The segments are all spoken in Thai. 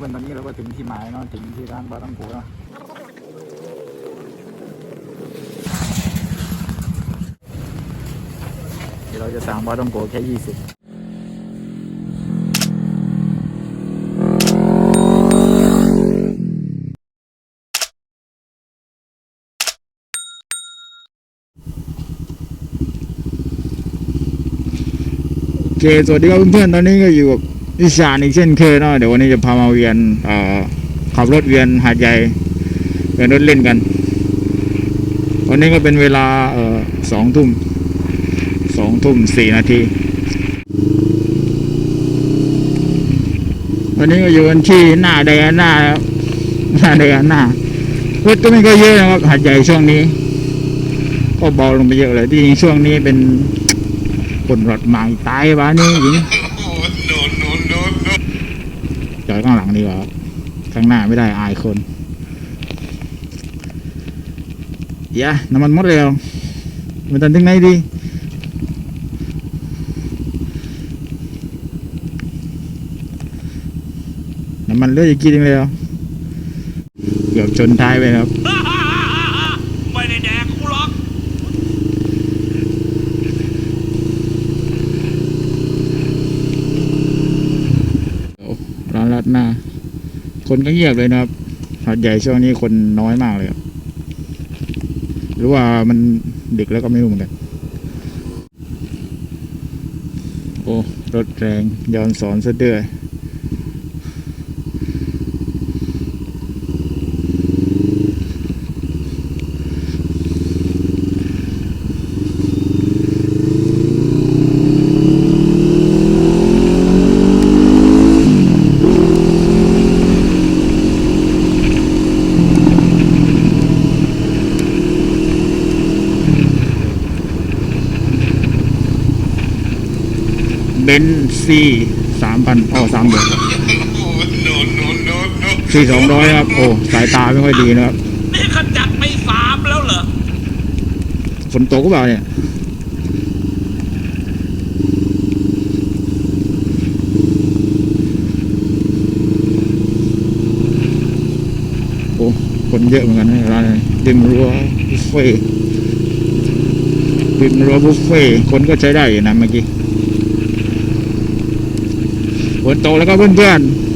วันตอนนี้เราก็ถึงที่หมายเนาะถึงที่ร้านบาตังโกเนาะเดี๋ยวเราจะสั่งบาตังโกแค่ยี่สิบโอเค สวัสดีครับเพื่อนๆ ตอนนี้ก็อยู่กับ อิสานอีกเช่นเคยเนาะเดี๋ยววันนี้จะพามาเวียนขับรถเวียนหาดใหญ่เวียนรถเล่นกัน วันนี้ก็เป็นเวลาสองทุ่มสองทุ่มสี่นาทีวันนี้ก็อยู่กันที่หน้าไดอาน่าหน้าไดอาน่ารถก็ไม่ก็เยอะนะครับหาดใหญ่ช่วงนี้ ก็เบาลงไปเยอะเลยที่จริงช่วงนี้เป็นคนรถใหม่ตายวะนี่หญิง จอยข้างหลังดีกว่าครับข้างหน้าไม่ได้อายคนเดี๋ยะน้ำมันหมดแล้วมันตันถึงไหนดีน้ำมันเหลืออีกกี่นึงแล้วเกือบชนท้ายไปครับ ไม่ได้แดกกูหรอก ร้านรัดหน้า คนก็เงียบเลยนะครับหาดใหญ่ช่วงนี้คนน้อยมากเลยครับหรือว่ามันดึกแล้วก็ไม่รู้เหมือนกัน โอ้ รถแรงย้อนสอนซะด้วย เบนซีสามพันอ๋อสามเดือน no, no, no, no. สี่สองร้อยครับ โอ้ สายตาไม่ค่อยดีนะครับ นี่ขจัดไปสามแล้วเหรอ ฝนตกก็เปล่าเนี่ยโอ้คนเยอะเหมือนกันนะร้านนี้ริมรั้วบุฟเฟ่ต์ริมรั้วบุฟเฟ่ต์คนก็ใช้ได้อยู่นะเมื่อกี้ ฝนตกแล้วก็เพื่อนๆ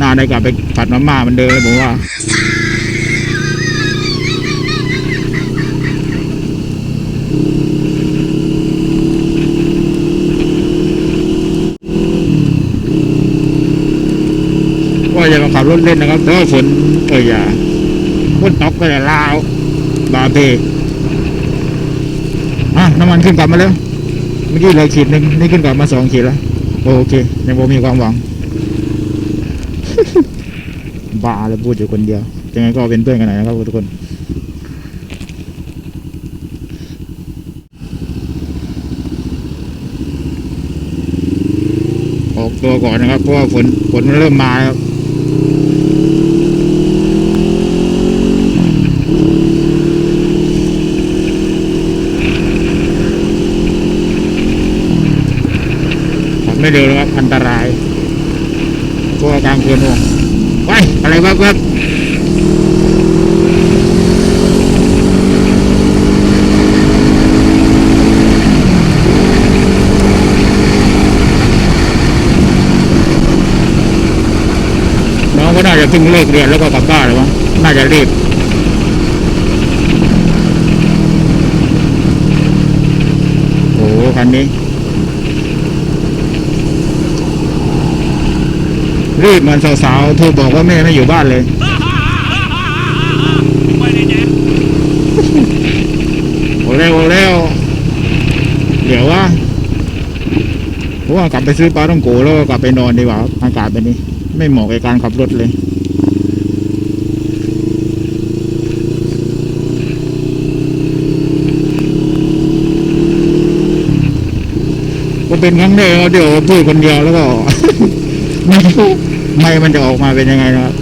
น่าได้กลับไปผัดมาม่ามันเดิมเลยผมว่าว่าจะมาขับรถเล่นนะครับแต่ว่าฝนเอออย่าฝนตกก็จะลาวบาเบอะน้ำมันขึ้นกลับมาแล้ว มื่อกี้เหลยขีดหนึ่งนี่ขึ้นกลับมาสองขีดแล้วโอเค ยังบ่มีความหวัง บ้าแล้วพูดอยู่คนเดียวยังไงก็เป็นเพื่อนกันหน่อยนะครับทุกคนออกตัวก่อนนะครับเพราะว่าฝนฝนมันเริ่มมาแล้วครับ ขับ ไม่เร็วนะครับอันตรายเพราะว่ากลางคืนโอ้ไปอะไรบ้างครับน้องก็น่าจะเพิ่งเลิกเรียนแล้วก็กลับบ้านหรือมั้งน่าจะรีบโอ้คันนี้ รีบเหมือนสาวๆโทรบอกว่าแม่ไม่อยู่บ้านเลยไม่ได้แดกโอ้เร็วโอ้เร็วเดี๋ยวว่าผมว่ากลับไปซื้อปลาต้องโกแล้วก็กลับไปนอนดีกว่าครับอากาศแบบนี้ ไม่เหมาะกับการขับรถเลยก็เป็นครั้งแรกครับเดี๋ยวพูดคนเดียวแล้วก็ไม่รู้ ไม่มันจะออกมาเป็นยังไงนะครับ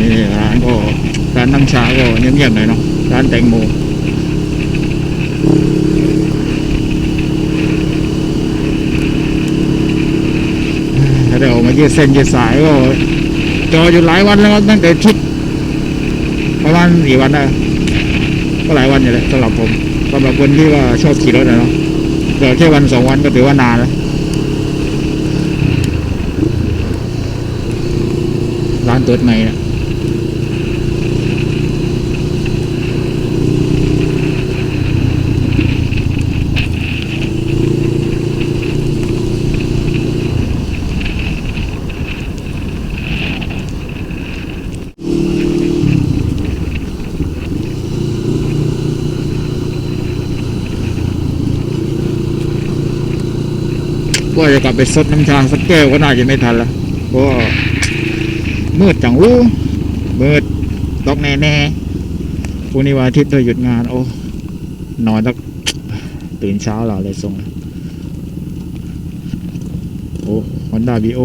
นี่ร้านก็ร้านน้ำชาก็เงียบๆหน่อยเนาะร้านแตงโมเดี๋ยวมาเยี่ยเส้นเยี่ยสายก็จออยู่หลายวันแล้วตั้งแต่ชุดประมาณสี่วันได้ก็หลายวันอยู่แล้วสำหรับผมสำหรับคนที่ว่าชอบขี่รถนะเนาะ เดี๋ยวแค่วันสองวันก็ถือว่านานแล้วร้านตัวใหม่นี่ย ว่าจะกลับไปซดน้ำชาสักแก้วก็น่าจะไม่ทันละเพราะว่ามืดจังอู้มืดตกแน่แน่พรุ่งนี้วันอาทิตย์ด้วยหยุดงาน โอ้นอนสักตื่นเช้าเราเลยส่งโอ้ฮอนด้าบีโอ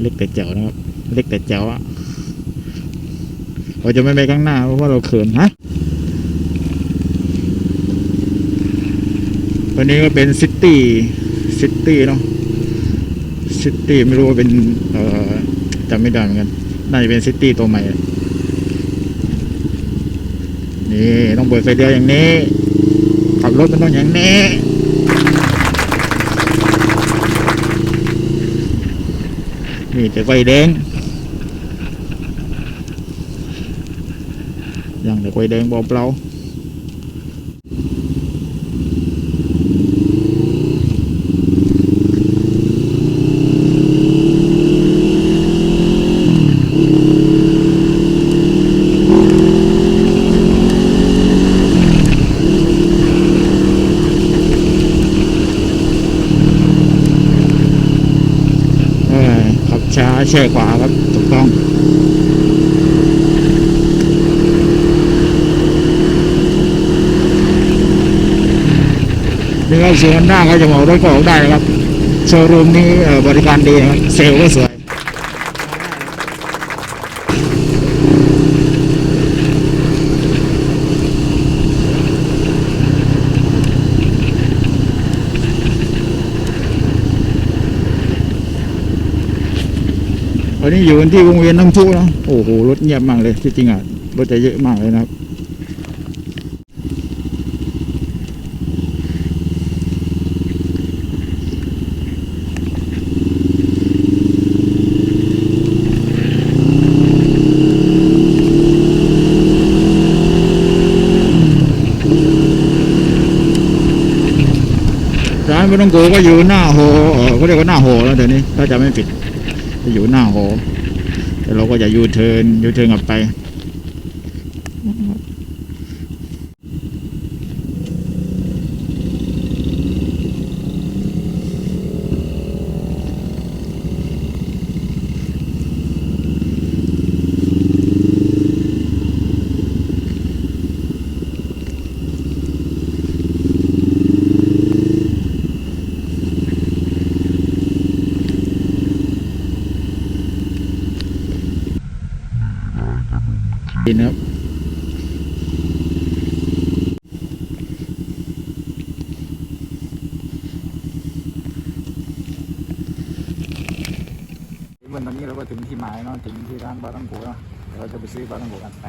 เล็กแต่แจ๋วนะครับ เล็กแต่แจ๋วอะเราจะไม่ไปข้างหน้าเพราะว่าเราเขินฮะ วันนี้ก็เป็นซิตี้ซิตี้เนาะซิตี้ไม่รู้ว่าเป็นเอ่อจำไม่ได้เหมือนกันน่าจะเป็นซิตี้ตัวใหม่นี่ต้องเปิดไฟเดียวอย่างนี้ ขับรถมันต้องอย่างนี้นี่แต่ไฟแดงยังแต่ไฟแดงบอกเปล่า เออขับ ช้าแช่ขวาครับถูกต้องนี่ครับส่วนหน้าก็จะบอกรถก็ออกได้นะครับ โชว์รูมนี้บริการดีครับ เซลล์ก็สวย วั นี้อยู่กันที่วงเวียนน้ำพุเนาะโอ้โหรถเงียบมากเลยที่จริงอะรถจะเยอะมากเลยนะครับร้านบนงโกก็อยู่หน้าโฮเอเขาเรียกว่าหน้าโฮแล้วเดี๋ยวนี้ถ้าจะไม่ผิดจะอยู่หน้าโฮแต่ เราก็จะยูเทิร์นยูเทิร์นกลับไป ดีนะครับ วันนี้เราก็ถึงที่หมายเนาะถึงที่ร้านบาตังโกเนาะเดี๋ยวเราจะไปซื้อบาตังโกกันไป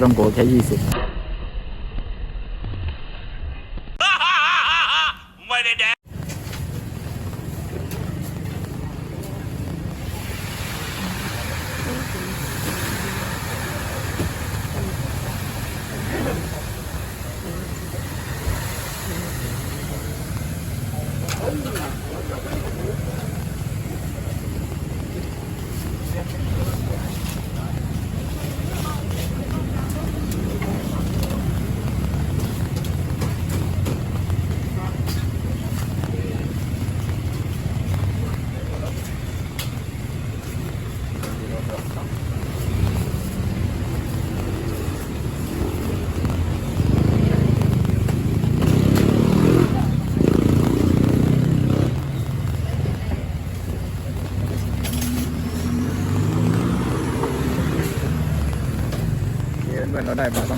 ดี๋ยวเราจะสั่งบาตังโกแค่ยี่สิบ ไม่ได้แดก เเพื่อนๆเรา ได้มาต้อง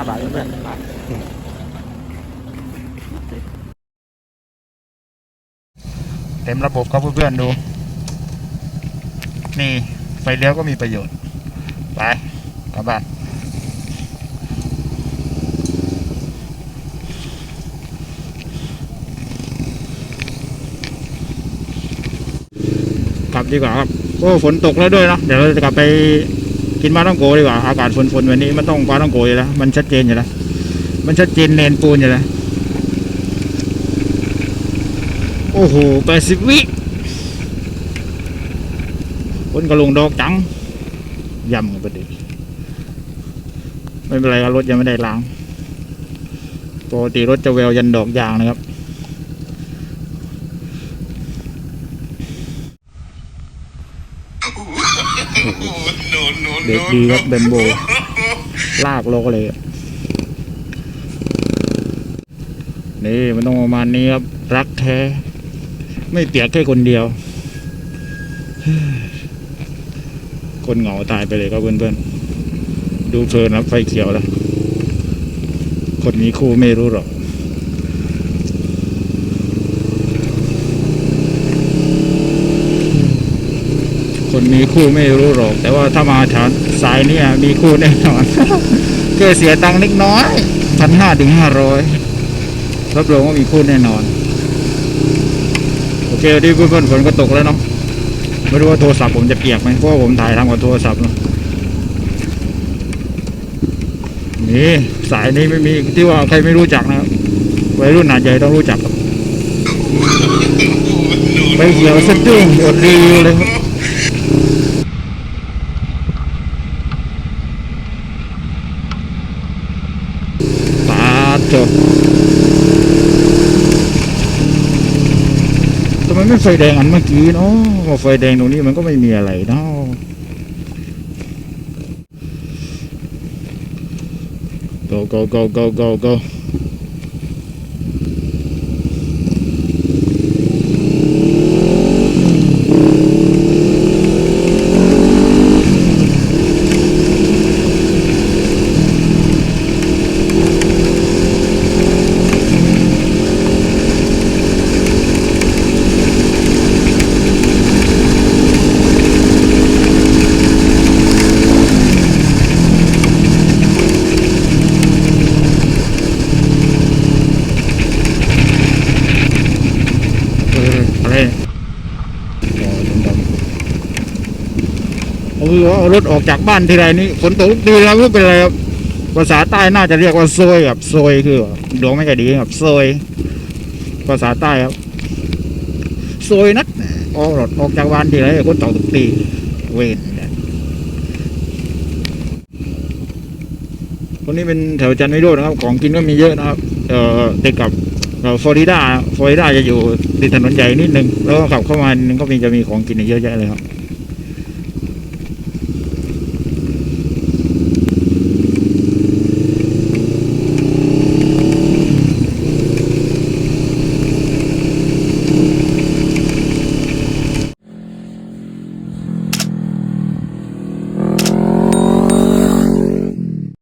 5บาทเพื่อนเต็มระบบครับเพื่อนๆดู นี่ไฟเลี้ยวก็มีประโยชน์ ไปกลับบ้านกลับดีกว่าครับ โอ้ฝนตกแล้วด้วยเนาะเดี๋ยวเราจะกลับไป กินปลาต้องโกดีกว่า อากาศฝนๆวันนี้มันต้องปลาต้องโกอยู่แล้ว มันชัดเจนอยู่แล้ว มันชัดเจนเนนปูนอยู่แล้ว โอ้โหแปดสิบวิคนกระลงดอกจังยำกันไปดิไม่เป็นไรครับรถยังไม่ได้ล้างปกติรถจะแววยันดอกยางนะครับ no no เด็กดีครับเบมโบ ลากโลกเลยอะนี่มันต้องประมาณนี้ครับ รักแท้ ไม่เปียกแค่คนเดียว คนเหงาตายไปเลยครับเพื่อนๆ ดูเพลินครับไฟเขียวแล้ว คนมีคู่ไม่รู้หรอก คนมีคู่ไม่รู้หรอก แต่ว่าถ้ามาแถวสายเนี่ยมีคู่แน่นอนแค่เสียตังค์นิดน้อยพันห้าถึงห้าร้อยรับรองว่ามีคู่แน่นอน โอเคที่เพื่อนๆฝนก็ตกแล้วเนาะไม่รู้ว่าโทรศัพท์ผมจะเปียกไหมเพราะว่าผมถ่ายทำกับโทรศัพท์เนาะนี่สายนี้ไม่มีที่ว่าใครไม่รู้จักนะครับวัยรุ่นหนาใหญ่ต้องรู้จักครับไปเขียวสะดุ้งอดรีวิวเลยครับ ปาดจบทำ ไม่ไฟแดงอันเมื่อกี้เนาะไฟแดงตรงนี้มันก็ไม่มีอะไรเนาะ go go go go go go ออะไรเนี่ยอ๋อดำๆเอา คือว่าเอารถออกจากบ้านทีไรนี่ฝนตกทุกทีแล้วไม่เป็นไรครับภาษาใต้น่าจะเรียกว่าโซยครับโซยคือดวงไม่ค่อยดีครับโซยภาษาใต้ครับโซยนักออกรถออกจากบ้านทีไรฝนตกทุกทีเวนเนี่ยคนนี้เป็นแถวจันทร์วิโรจน์นะครับ ของกินก็มีเยอะนะครับ เอ่อติดกับเราฟลอริดาฟลอริดาจะอยู่ติดถนนใหญ่นิดนึง แล้วก็ขับเข้ามานึงก็มีจะมีของกินเยอะแยะเลยครับ